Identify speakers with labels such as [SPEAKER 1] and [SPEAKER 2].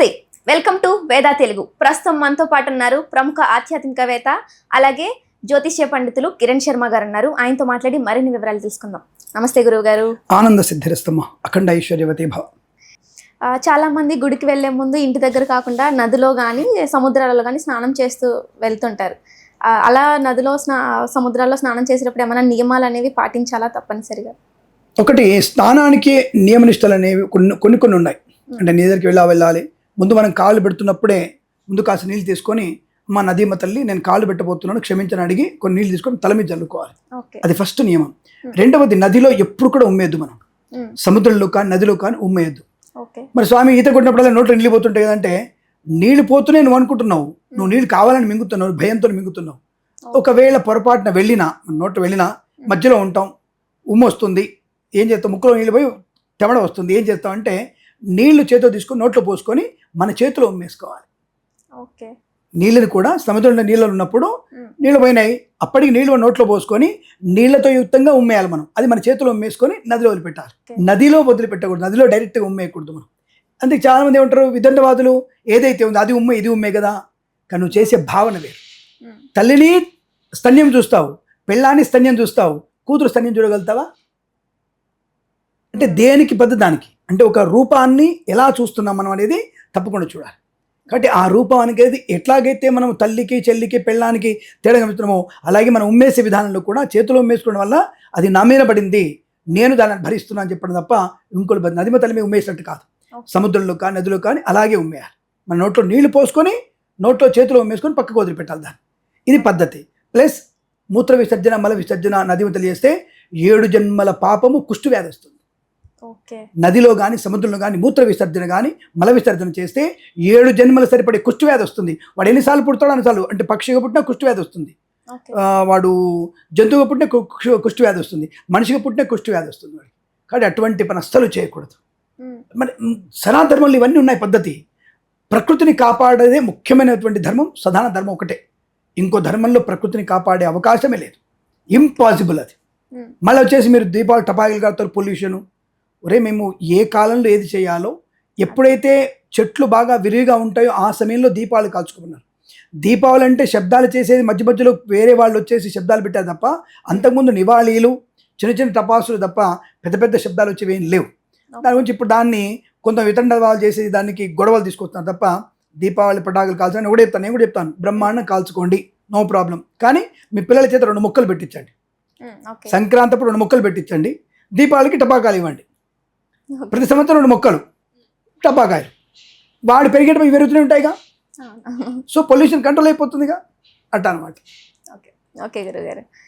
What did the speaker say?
[SPEAKER 1] నమస్తే. Welcome to Veda Telugu. ప్రస్తుతం మనతో పాటు ఉన్నారు ప్రముఖ ఆధ్యాత్మికవేత్త అలాగే జ్యోతిష్య పండితులు కిరణ్ శర్మ గారు ఉన్నారు ఆయనతో మాట్లాడి మరిన్ని వివరాలు తెలుసుకుందాం నమస్తే గురువు గారు
[SPEAKER 2] ఆనంద సిద్ధిరస్తమ్మ అఖండ ఐశ్వర్యవతి భవ.
[SPEAKER 1] చాలా మంది గుడికి వెళ్ళే ముందు ఇంటి దగ్గర కాకుండా నదిలో కానీ సముద్రాలలో కానీ స్నానం చేస్తూ వెళ్తుంటారు. అలా నదిలో స్నా సముద్రాల్లో స్నానం చేసేటప్పుడు ఏమైనా నియమాలు అనేవి పాటించాలా తప్పనిసరిగా?
[SPEAKER 2] ఒకటి స్నానానికి నియమనిష్టలు అనేవి కొన్ని కొన్ని కొన్ని ఉన్నాయి. అంటే నీ దగ్గరికి వెళ్ళా వెళ్ళాలి ముందు మనం కాళ్ళు పెడుతున్నప్పుడే ముందు కాస్త నీళ్ళు తీసుకొని మా నదీమ తల్లి నేను కాళ్ళు పెట్టబోతున్నాను క్షమించని అడిగి కొన్ని నీళ్ళు తీసుకొని తల మీద చల్లుకోవాలి. అది ఫస్ట్ నియమం. రెండవది నదిలో ఎప్పుడు కూడా ఉమ్మేద్దు మనం. సముద్రంలో కానీ నదిలో కానీ ఉమ్మేయద్దు. మరి స్వామి ఈత కొట్టినప్పుడల్లా నోట్లో నీళ్ళు పోతుంటాయి కదంటే నీళ్ళు పోతూనే నువ్వు అనుకుంటున్నావు. నువ్వు నీళ్ళు కావాలని మింగుతున్నావు భయంతో మింగుతున్నావు. ఒకవేళ పొరపాటున వెళ్ళినా నోట వెళ్ళినా మధ్యలో ఉంటాం ఉమ్ము వస్తుంది ఏం చేస్తాం? ముక్కులో నీళ్ళు పోయి తెమడ వస్తుంది. ఏం చేస్తాం అంటే నీళ్ళు చేతిలో తీసుకొని నోట్లో పోసుకొని మన చేతిలో ఉమ్మేసుకోవాలి.
[SPEAKER 1] ఓకే.
[SPEAKER 2] నీళ్ళని కూడా సముద్రంలో నీళ్ళు ఉన్నప్పుడు నీళ్ళు పోయినాయి. అప్పటికి నీళ్ళు నోట్లో పోసుకొని నీళ్ళతో యుక్తంగా ఉమ్మేయాలి మనం. అది మన చేతిలో ఉమ్మేసుకొని నదిలో వదిలిపెట్టాలి. నదిలో వదిలిపెట్టకూడదు. నదిలో డైరెక్ట్గా ఉమ్మేయకూడదు మనం. అందుకే చాలా మంది ఏమంటారు విదండవాదులు ఏదైతే ఉందో అది ఉమ్మే ఇది ఉమ్మే కదా? కానీ నువ్వు చేసే భావన వేరు. తల్లిని స్తన్యం చూస్తావు పెళ్ళాన్ని స్తన్యం చూస్తావు కూతురు స్తన్యం చూడగలుగుతావా? అంటే దేనికి పెద్ద దానికి? అంటే ఒక రూపాన్ని ఎలా చూస్తున్నాం మనం అనేది తప్పకుండా చూడాలి. కాబట్టి ఆ రూపం అనేది ఎట్లాగైతే మనం తల్లికి చెల్లికి పెళ్ళానికి తేడా గమనిస్తున్నామో అలాగే మనం ఉమ్మేసే విధానంలో కూడా చేతిలో ఉమ్మేసుకోవడం వల్ల అది నా మీద పడింది నేను దాన్ని భరిస్తున్నాను అని చెప్పడం తప్ప ఇంకోటి బ- నదిమ తల్లి మీద ఉమ్మేసినట్టు కాదు. సముద్రంలో కానీ నదిలో కానీ అలాగే ఉమ్మేయాలి. మన నోట్లో నీళ్ళు పోసుకొని నోట్లో చేతిలో ఉమ్మేసుకొని పక్కకు వదిలిపెట్టాలి దాన్ని. ఇది పద్ధతి. ప్లస్ మూత్ర విసర్జన మల విసర్జన నదిమ తెలియజేస్తే ఏడు జన్మల పాపము కుష్టు వ్యాధి వస్తుంది. నదిలో కానీ సముద్రంలో కానీ మూత్ర విసర్జన కానీ మల విసర్జన చేస్తే ఏడు జన్మల సరిపడే కుష్టు వ్యాధి వస్తుంది. వాడు ఎన్నిసార్లు పుడతాడో అన్నిసార్లు అంటే పక్షిగా పుట్టినా కుష్టు వ్యాధి వస్తుంది వాడు జంతువుగా పుట్టిన కు- కు- కుష్టు వ్యాధి వస్తుంది. మనిషిగా పుట్టిన కుష్టు వ్యాధి వస్తుంది వాడికి. కాబట్టి అటువంటి పని అస్సలు చేయకూడదు. మరి సనాతన ధర్మంలో ఇవన్నీ ఉన్నాయి పద్ధతి. ప్రకృతిని కాపాడేదే ముఖ్యమైనటువంటి ధర్మం సదాన ధర్మం ఒకటే. ఇంకో ధర్మంలో ప్రకృతిని కాపాడే అవకాశమే లేదు. ఇంపాసిబుల్ అది. మళ్ళీ వచ్చేసి మీరు దీపావళి టపాకులు కాస్తారు పొల్యూషను ఒరే మేము ఏ కాలంలో ఏది చేయాలో ఎప్పుడైతే చెట్లు బాగా విరివిగా ఉంటాయో ఆ సమయంలో దీపాలు కాల్చుకున్నారు దీపావళి అంటే శబ్దాలు చేసేది మధ్య మధ్యలో వేరే వాళ్ళు వచ్చేసి శబ్దాలు పెట్టారు తప్ప అంతకుముందు నివాళీలు చిన్న చిన్న టపాసులు తప్ప పెద్ద పెద్ద శబ్దాలు వచ్చేవి ఏం లేవు. దాని గురించి ఇప్పుడు దాన్ని కొంత వితండవాలు చేసి దానికి గొడవలు తీసుకొస్తున్నారు తప్ప దీపావళి పటాకులు కాల్చని నేను కూడా చెప్తాను నేను కూడా చెప్తాను. బ్రహ్మాండం కాల్చుకోండి నో ప్రాబ్లం. కానీ మీ పిల్లల చేత రెండు మొక్కలు పెట్టించండి. సంక్రాంతి అప్పుడు రెండు మొక్కలు పెట్టించండి దీపావళికి టపాకాయలు ఇవ్వండి. ప్రతి సంవత్సరం రెండు మొక్కలు టపాకాయలు. వాడు పెరిగేటప్పుడు ఇవి పెరుగుతూనే ఉంటాయిగా. సో పొల్యూషన్ కంట్రోల్ అయిపోతుందిగా? అట్ట అనమాట
[SPEAKER 1] ఓకే. ఓకే గురుగారు.